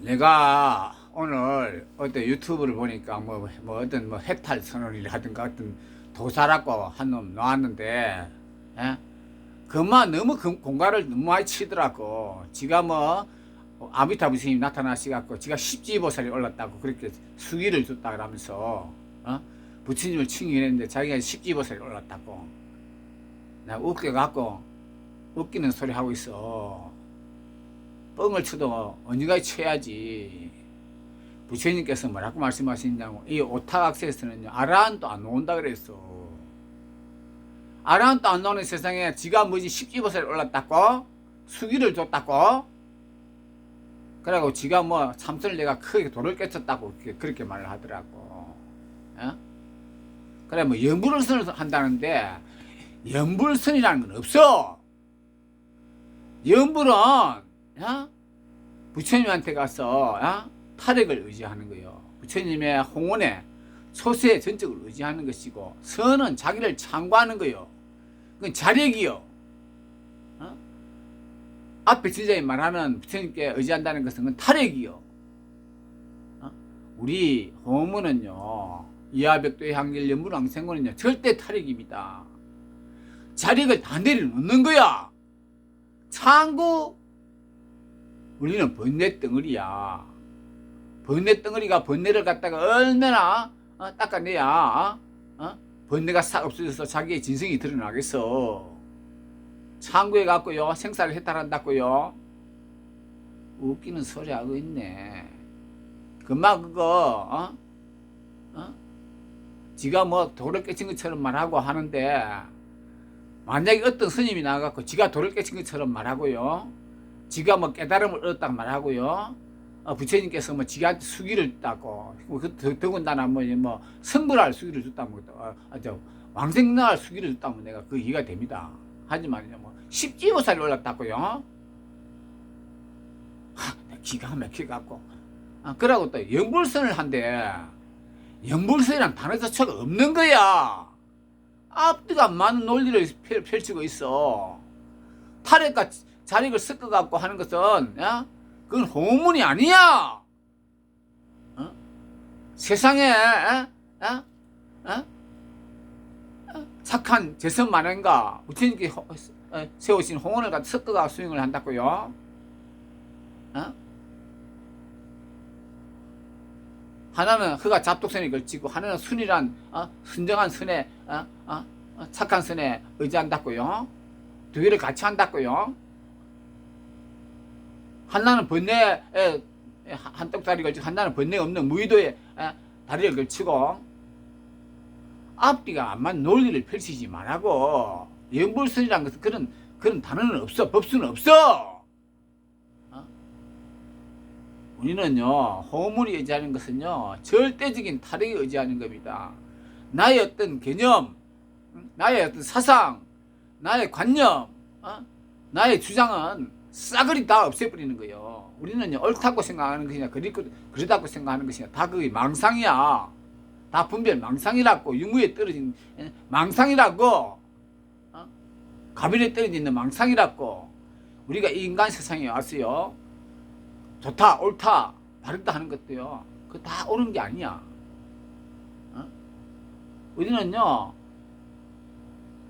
내가 오늘 어떤 유튜브를 보니까 뭐, 뭐 어떤 뭐 해탈 선언이라 하든가 어떤 도사라고 한 놈 나왔는데, 예? 그만 너무 금- 공갈을 너무 많이 치더라고. 지가 뭐, 아비타부 스님이 나타나시갖고, 지가 십지보살이 올랐다고 그렇게 수기를 줬다 그러면서, 어? 부처님을 칭의를 했는데 자기가 십지보살이 올랐다고. 나 웃겨갖고, 웃기는 소리 하고 있어. 뻥을 쳐도 언니가 쳐야지. 부처님께서 뭐라고 말씀하시냐고. 이 오타각세에서는요, 아라한도 안 나온다 그랬어. 아라한도 안 나오는 세상에 지가 뭐지 십지보살이 올랐다고? 수기를 줬다고? 그러고 지가 뭐 참선을 내가 크게 돌을 깨쳤다고 그렇게, 말을 하더라고. 어? 그래 뭐 연불선을 한다는데 연불선이라는 건 없어. 연불은 야? 부처님한테 가서 야? 탈핵을 의지하는 거요. 부처님의 홍원에 소수의 전적을 의지하는 것이고 선은 자기를 창구하는 거요. 그건 자력이요. 어? 앞에 지자에 말하는 부처님께 의지한다는 것은 그건 탈핵이요. 어? 우리 호문은요. 이하백도의 향길 연불왕생고는요. 절대 탈핵입니다. 자력을 다 내려놓는 거야. 창구 우리는 번뇌 덩어리야. 번뇌 덩어리가 번뇌를 갖다가 얼마나 어, 닦아내야 어? 번뇌가 싹 없어져서 자기의 진성이 드러나겠어. 창구에 갖고요 생사를 해탈한다고요. 웃기는 소리 하고 있네. 금방 그거 어? 어? 지가 뭐 돌을 깨친 것처럼 말하고 하는데 만약에 어떤 스님이 나가고 지가 돌을 깨친 것처럼 말하고요. 지가 뭐 깨달음을 얻었다고 말하고요. 어, 부처님께서 뭐 지가한테 수기를 줬다고, 그, 더- 더군다나 뭐, 뭐, 성불할 수기를 줬다고, 어, 아, 저, 왕생나할 수기를 줬다면 내가 그 이해가 됩니다. 하지만요, 뭐, 십지보살이 올랐다고요. 하, 기가 막혀갖고. 아, 그러고 또 영불선을 한대. 영불선이란 단어 자체가 없는 거야. 앞뒤가 안 맞는 논리를 펼- 펼치고 있어. 탈핵과 자력을 섞어갖고 하는 것은, 야? 그건 호문이 아니야! 어? 세상에, 에? 에? 에? 어? 착한 부처님께 호- 어, 세우신 홍원을 갖다 섞어가 수행을 한다고요? 어? 하나는 허가 잡독선에 걸치고 하나는 순이란 어? 순정한 선에 어? 어? 어? 착한 선에 의지한다고요? 두 개를 같이 한다고요? 하나는 번뇌에 한떡다리 걸치고 하나는 번뇌 없는 무의도에 에, 다리를 걸치고 앞뒤가 안 맞는 논리를 펼치지 말라고 영불선이라는 것은 그런 그런 단어는 없어 법수는 없어 어? 우리는요 호문이 의지하는 것은요 절대적인 탈핵에 의지하는 겁니다 나의 어떤 개념 응? 나의 어떤 사상 나의 관념 어? 나의 주장은 싸그리 다 없애버리는 거예요. 우리는 옳다고 생각하는 것이냐, 그리, 그러다고 생각하는 것이냐, 다 그게 망상이야. 다 분별 망상이라고, 유무에 떨어진 예? 망상이라고, 어? 가면에 떨어져 있는 망상이라고, 우리가 이 인간 세상에 왔어요. 좋다, 옳다, 바르다 하는 것도요, 그거 다 옳은 게 아니야. 어? 우리는요,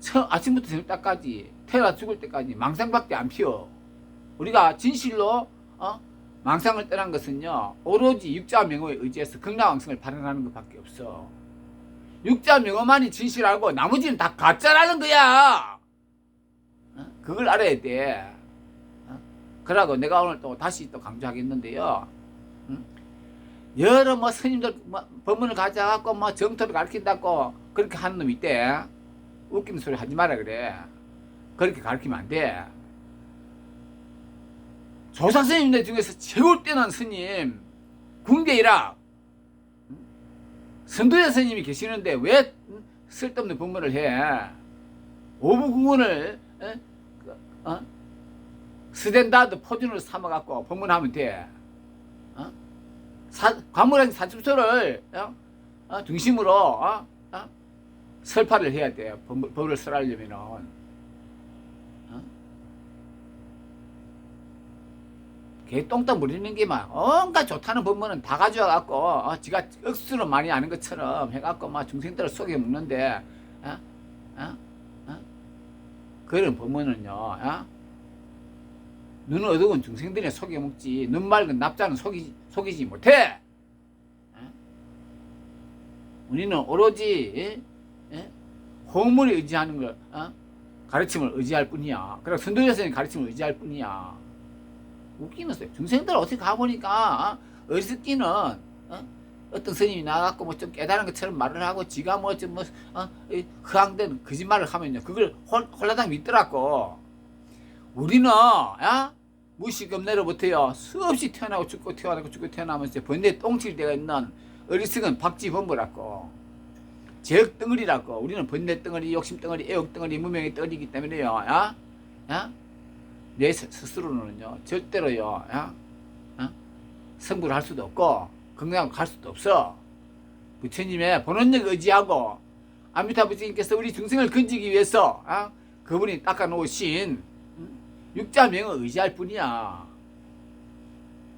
처, 아침부터 저녁까지, 태어나 죽을 때까지 망상밖에 안 피워. 우리가 진실로 어? 망상을 떠난 것은요 오로지 육자 명호에 의지해서 극락왕성을 발현하는 것밖에 없어 육자 명호만이 진실하고 나머지는 다 가짜라는 거야 어? 그걸 알아야 돼 어? 그러고 내가 오늘 또 다시 또 강조하겠는데요 응? 여러 뭐 스님들 뭐 법문을 가져갖고 뭐 정토를 가르친다고 그렇게 하는 놈 있대 웃기는 소리 하지 마라 그래 그렇게 가르치면 안돼 조사 스님들 중에서 최고 뛰어난 스님 궁대이라 선도야 스님이 계시는데 왜 쓸데없는 법문을 해 오부궁원을 어? 어? 스탠다드 포준으로 삼아갖고 법문하면 돼 어? 사, 과물한 사집소를 어? 어? 중심으로 어? 어? 설파를 해야 돼 법, 법을 설하려면은 개 똥땀 부리는 게 막 온갖 좋다는 법문은 다 가져와 갖고 어, 지가 억수로 많이 아는 것처럼 해갖고 막 중생들을 속여 먹는데 어? 어? 어? 그런 법문은요 어? 눈 어두운 중생들이 속여 먹지 눈 맑은 납자는 속이, 속이지 못해 어? 우리는 오로지 예? 예? 호물에 의지하는 걸 어? 가르침을 의지할 뿐이야 그리고 선도여선의 가르침을 의지할 뿐이야 소리. 중생들 어떻게 가보니까 어? 어리석기는 어? 어떤 스님이 나가고 뭐 좀 깨달은 것처럼 말을 하고 지가 뭐좀 뭐 어? 이 허황된 거짓말을 하면요 그걸 홀, 홀라당 믿더라고 우리는 야 무식업내로부터요 수없이 태어나고 죽고 태어나고 죽고 태어나면서 번뇌 똥칠 때가 있는 어리석은 박쥐범부라고 제억 덩어리라고 우리는 번뇌 덩어리 욕심 덩어리 애욕 덩어리 무명의 덩어리이기 때문에요 야? 야? 내 스- 스스로는요 절대로요 야? 어? 성불할 수도 없고 건강하고 갈 수도 없어 부처님의 본원력 의지하고 아미타 부처님께서 우리 중생을 건지기 위해서 어? 그분이 닦아놓으신 음? 육자명을 의지할 뿐이야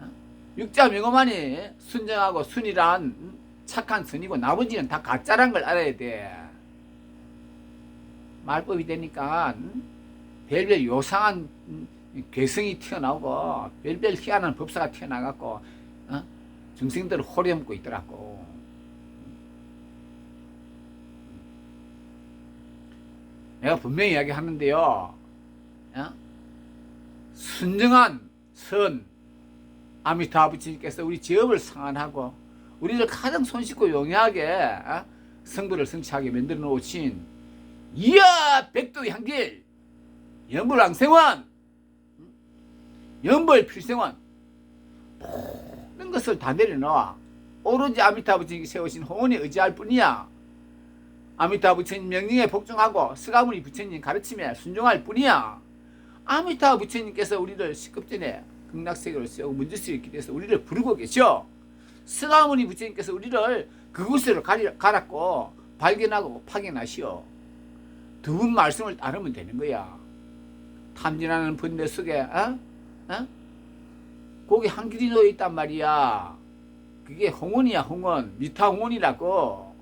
어? 육자명어만이 순정하고 순이란 음? 착한 선이고 나머지는 다 가짜란 걸 알아야 돼 말법이 되니까 음? 별별 요상한 음, 괴성이 튀어나오고 별별 희한한 법사가 튀어나갖고 어? 중생들을 호려먹고 있더라고. 내가 분명히 이야기하는데요. 어? 순정한 선 아미타 아버지께서 우리 지업을 상한하고 우리를 가장 손쉽고 용이하게 어? 성부를 성취하게 만들어 놓으신 이야 백도 향길 연불왕생원 연벌 필생원 모든 것을 다 내려놓아 오로지 아미타 부처님이 세우신 홍원에 의지할 뿐이야. 아미타 부처님 명령에 복종하고 스가모니 부처님 가르침에 순종할 뿐이야. 아미타 부처님께서 우리를 십급전에 극락세계로 세우고 문제스를 기대해서 우리를 부르고 계셔. 스가모니 부처님께서 우리를 그곳으로 가리, 갈았고 발견하고 파견하시오. 두 분 말씀을 따르면 되는 거야 탐진하는 번뇌 속에 어? 어? 거기 한 길이 놓여 있단 말이야. 그게 홍원이야 홍원 미타 홍원이라고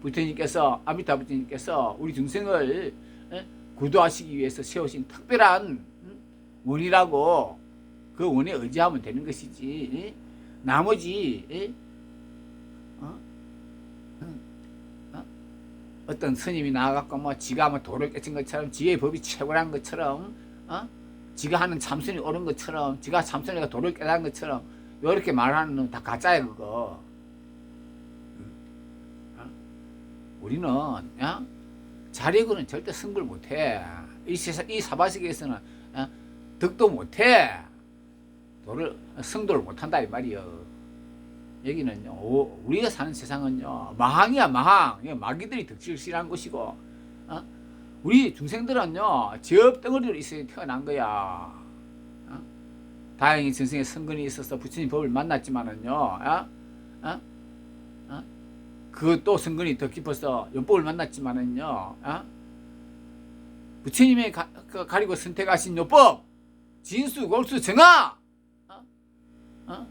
부처님께서 아미타 부처님께서 우리 중생을 어? 구도하시기 위해서 세우신 특별한 음? 원이라고 그 원에 의지하면 되는 것이지 나머지 어? 어떤 스님이 나와갖고 뭐 지가 뭐 도를 깨친 것처럼 지의 법이 최고란 것처럼 어? 지가 하는 참선이 옳은 것처럼 지가 참선이가 도를 깨달은 것처럼 이렇게 말하는 건다 가짜야 그거 어? 우리는 야? 자력으로는 절대 승부를 못해 이 세상 이 사바세계에서는 어? 득도 못해 도를 승도를 못한다 이 말이요 여기는요 오- 우리가 사는 세상은요 마항이야 마항 마귀들이 득실실한 곳이고 어? 우리 중생들은요 제업 덩어리로 있어야 태어난 거야. 어? 다행히 전생에 성근이 있어서 부처님 법을 만났지만은요, 어? 어? 어? 그또 성근이 더 깊어서 연법을 만났지만은요, 어? 부처님의 가, 그 가리고 선택하신 요법, 진수, 골수, 정화, 어? 어?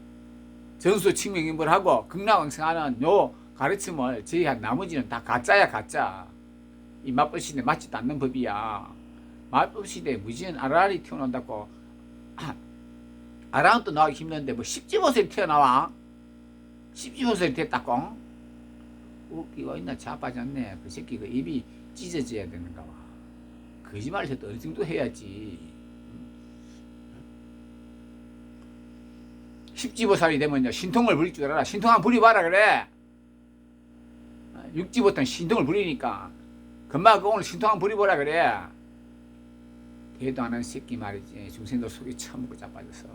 전수, 칭명임을 하고 극락왕생하는 요 가르침을 제의한 나머지는 다 가짜야 가짜. 이 맞법 시대에 맞지도 않는 법이야. 맞법 시대에 무지한 아라리 튀어나온다고 아, 아라한테 나오기 힘든데 뭐 십지보살이 튀어나와? 십지보살이 됐다고? 웃기가 있나 자빠졌네. 그 새끼 그 입이 찢어져야 되는가 봐. 거짓말을 해도 어느 정도 해야지. 십지보살이 되면요 신통을 부릴 줄 알아. 신통 한번 부려봐라 그래. 아, 육지보다는 신통을 부리니까 금방 그 오늘 신통한 부리보라 그래. 대도 안 하는 새끼 말이지. 중생들 속에 처먹고 자빠져서.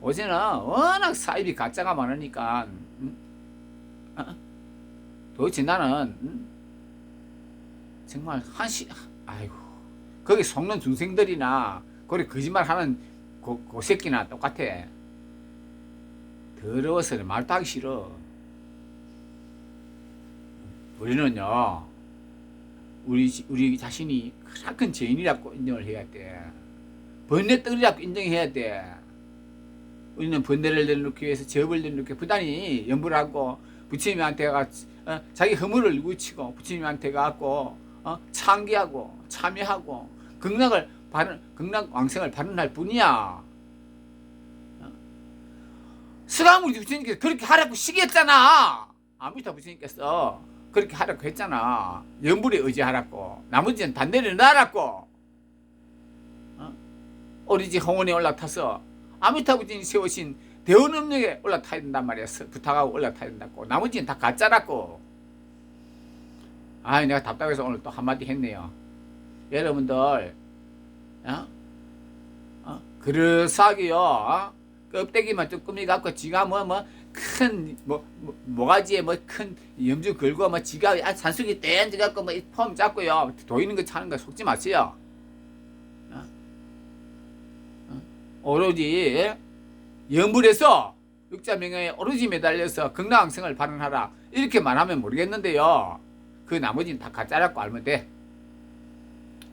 어제는 워낙 사입이 가짜가 많으니까. 응? 어? 도대체 나는 응? 정말 한시 아이고 거기 속는 중생들이나 거기 거짓말하는 그, 그 새끼나 똑같아. 더러워서 말도 하기 싫어. 우리는요. 우리 우리 자신이 가장 큰 죄인이라고 인정을 해야 돼. 번뇌 떡이라고 인정해야 돼. 우리는 번뇌를 내놓기 위해서 접을 내놓기 부단히 연부를 하고 부처님한테 가 어, 자기 허물을 뉘우치고 부처님한테 가고 어, 창기하고 참여하고 극락을 극락 왕성을 발언할 뿐이야. 어? 스가모니 부처님께서 그렇게 하라고 시켰잖아. 아미타 부처님께서 그렇게 하라고 했잖아. 연불에 의지하라고. 나머지는 다 내려놔라고. 어? 오리지 홍원에 올라타서 아미타 부처님 세우신 대원음력에 올라타야 된단 말이야. 서- 부탁하고 올라타야 된다고. 나머지는 다 가짜라고. 아, 내가 답답해서 오늘 또 한마디 했네요. 여러분들, 어? 어? 그릇하게요. 어? 껍데기만 쭈꾸미 갖고 지가 뭐 뭐 큰 뭐 모가지에 뭐 큰 염주 걸고 뭐 지가 아, 산속에 떼앉아 갖고 뭐폼 잡고요 도이는 거 차는 거 속지 마세요. 어? 어? 오로지 영불에서 육자명예에 오로지 매달려서 극락왕성을 발언하라 이렇게 말하면 모르겠는데요. 그 나머지는 다 가짜라고 알면 돼.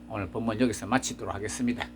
오늘 본문 여기서 마치도록 하겠습니다.